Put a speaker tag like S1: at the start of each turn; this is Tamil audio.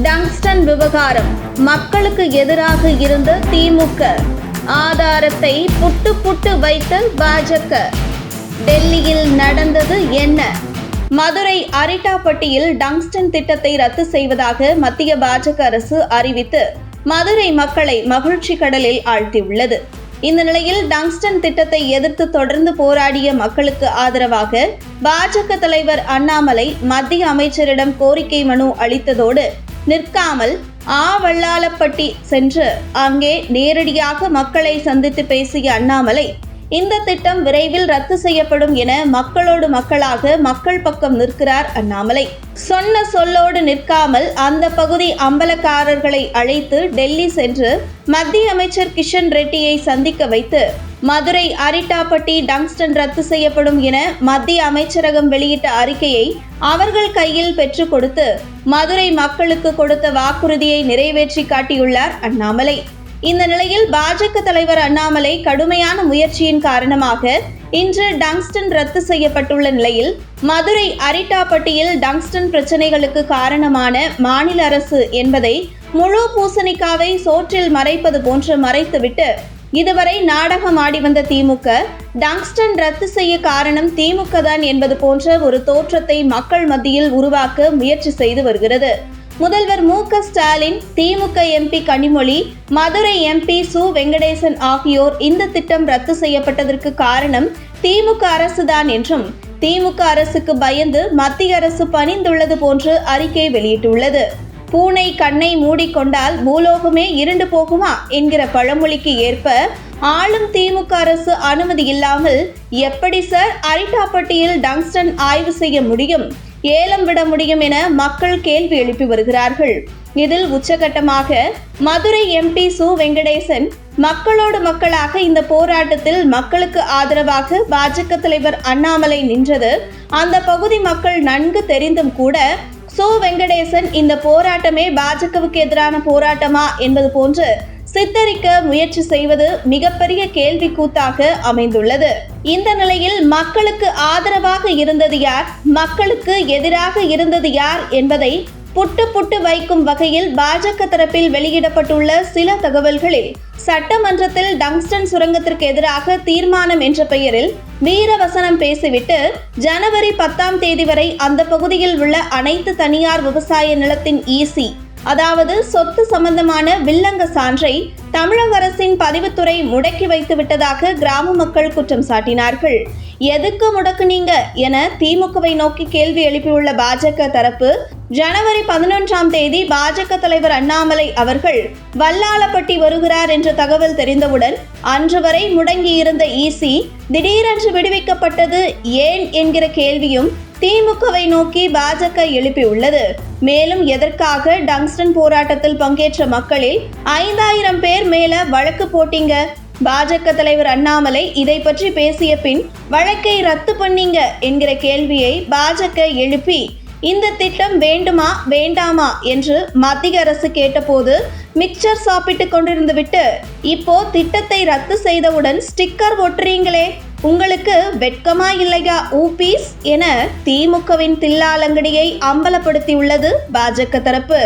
S1: டங்ஸ்டன் விவகாரம். மக்களுக்கு எதிராக இருந்த திமுக. ஆதாரத்தை புட்டு புட்டு வைத்த பாஜக. டெல்லியில் நடந்தது என்ன? மதுரை அரிட்டாப்பட்டியில் டங்ஸ்டன் திட்டத்தை ரத்து செய்வதாக மத்திய பாஜக அரசு அறிவித்து மதுரை மக்களை மகிழ்ச்சி கடலில் ஆழ்த்தியுள்ளது. இந்த நிலையில் டங்ஸ்டன் திட்டத்தை எதிர்த்து தொடர்ந்து போராடிய மக்களுக்கு ஆதரவாக பாஜக தலைவர் அண்ணாமலை மத்திய அமைச்சரிடம் கோரிக்கை மனு அளித்ததோடு நிற்காமல் ஆவல்லாளப்பட்டி சென்று அங்கே நேரடியாக மக்களை சந்தித்து பேசிய அண்ணாமலை இந்த திட்டம் விரைவில் ரத்து செய்யப்படும் என மக்களோடு மக்களாக மக்கள் பக்கம் நிற்கிறார் அண்ணாமலை. சொன்ன சொல்லோடு நிற்காமல் அந்த பகுதி அம்பலக்காரர்களை அழைத்து டெல்லி சென்று மத்திய அமைச்சர் கிஷன் ரெட்டியை சந்திக்க வைத்து மதுரை அரிட்டாப்பட்டி டங்ஸ்டன் ரத்து செய்யப்படும் என மத்திய அமைச்சரகம் வெளியிட்ட அறிக்கையை அவர்கள் கையில் பெற்றுக் கொடுத்து மதுரை மக்களுக்கு கொடுத்த வாக்குறுதியை நிறைவேற்றி காட்டியுள்ளார் அண்ணாமலை. இந்த நிலையில் பாஜக தலைவர் அண்ணாமலை கடுமையான முயற்சியின் காரணமாக இன்று டங்ஸ்டன் ரத்து செய்யப்பட்டுள்ள நிலையில் மதுரை அரிட்டாப்பட்டியில் டங்ஸ்டன் பிரச்சனைகளுக்கு காரணமான மாநில அரசு என்பதை முழு பூசணிக்காவை சோற்றில் மறைப்பது போன்று மறைத்துவிட்டு இதுவரை நாடகம் ஆடி வந்த திமுக டங்ஸ்டன் ரத்து செய்ய காரணம் திமுக தான் என்பது போன்ற ஒரு தோற்றத்தை மக்கள் மத்தியில் உருவாக்க முயற்சி செய்து வருகிறது. முதல்வர் மு க ஸ்டாலின் திமுக எம்பி கனிமொழி மதுரை எம்பி சு. வெங்கடேசன் ஆகியோர் இந்த திட்டம் ரத்து செய்யப்பட்டதற்கு காரணம் திமுக அரசுதான் என்றும் திமுக அரசுக்கு பயந்து மத்திய அரசு பணிந்துள்ளது போன்று அறிக்கை வெளியிட்டுள்ளது. பூனை கண்ணை மூடிக்கொண்டால் பூலோகமே இருண்டு போகுமா என்கிற பழமொழிக்கு ஏற்ப ஆளும் திமுக அரசு அனுமதி இல்லாமல் எப்படி சார் அரிட்டாப்பட்டியில் டங்ஸ்டன் ஆய்வு செய்ய முடியும்? ஏலம் விட முடியும் என மக்கள் கேள்வி எழுப்பி வருகிறார்கள். இதில் உச்சகட்டமாக மதுரை எம்பி சு வெங்கடேசன் மக்களோடு மக்களாக இந்த போராட்டத்தில் மக்களுக்கு ஆதரவாக பாஜக தலைவர் அண்ணாமலை நின்றது. அந்த பகுதி மக்கள் நன்கு தெரிந்தும் கூட சு வெங்கடேசன் இந்த போராட்டமே பாஜகவுக்கு எதிரான போராட்டமா என்பது போன்று சித்தரிக்க முயற்சி செய்வது மிகப்பெரிய கேள்விக்கூத்தாக அமைந்துள்ளது. இந்த நிலையில் மக்களுக்கு ஆதரவாக இருந்தது யார்? மக்களுக்கு எதிராக இருந்தது யார் என்பதை புட்டு புட்டு வைக்கும் வகையில் பாஜக தரப்பில் வெளியிடப்பட்டுள்ள சில தகவல்களில் சட்டமன்றத்தில் டங்ஸ்டன் சுரங்கத்திற்கு எதிராக தீர்மானம் என்ற பெயரில் வீரவசனம் பேசிவிட்டு ஜனவரி பத்தாம் தேதி வரை அந்த பகுதியில் உள்ள அனைத்து தனியார் விவசாய நிலத்தின் ஈசி அதாவது சொத்து சம்பந்தமான வில்லங்க சான்றை தமிழக அரசின் பதிவுத்துறை முடக்கி வைத்து விட்டதாக கிராம மக்கள் குற்றம் சாட்டினார்கள். எதுக்கு முடக்குனீங்க என திமுகவை நோக்கி கேள்வி எழுப்பியுள்ள பாஜக தரப்பு ஜனவரி பதினொன்றாம் தேதி பாஜக தலைவர் அண்ணாமலை அவர்கள் வல்லாளப்பட்டி வருகிறார் என்ற தகவல் தெரிந்தவுடன் அன்று வரை முடங்கியிருந்த ஈசி திடீரென்று விடுவிக்கப்பட்டது ஏன் என்கிற கேள்வியும் திமுகவை நோக்கி பாஜக எழுப்பியுள்ளது. மேலும் எதற்காக டங்ஸ்டன் போராட்டத்தில் பங்கேற்ற மக்களில் ஐந்தாயிரம் பேர் மேல வழக்கு போட்டீங்க? பாஜக தலைவர் அண்ணாமலை இதை பற்றி பேசிய பின் வழக்கை ரத்து பண்ணீங்க என்கிற கேள்வியை பாஜக எழுப்பி இந்த திட்டம் வேண்டுமா வேண்டாமா? என்று மத்திய அரசு கேட்டபோது மிக்சர் சாப்பிட்டு கொண்டிருந்து விட்டு இப்போ திட்டத்தை ரத்து செய்தவுடன் ஸ்டிக்கர் ஒட்டுறீங்களே? உங்களுக்கு வெட்கமா இல்லையா ஊபீஸ்? என திமுகவின் தில்லாலங்கடியை அம்பலப்படுத்தியுள்ளது பாஜக தரப்பு.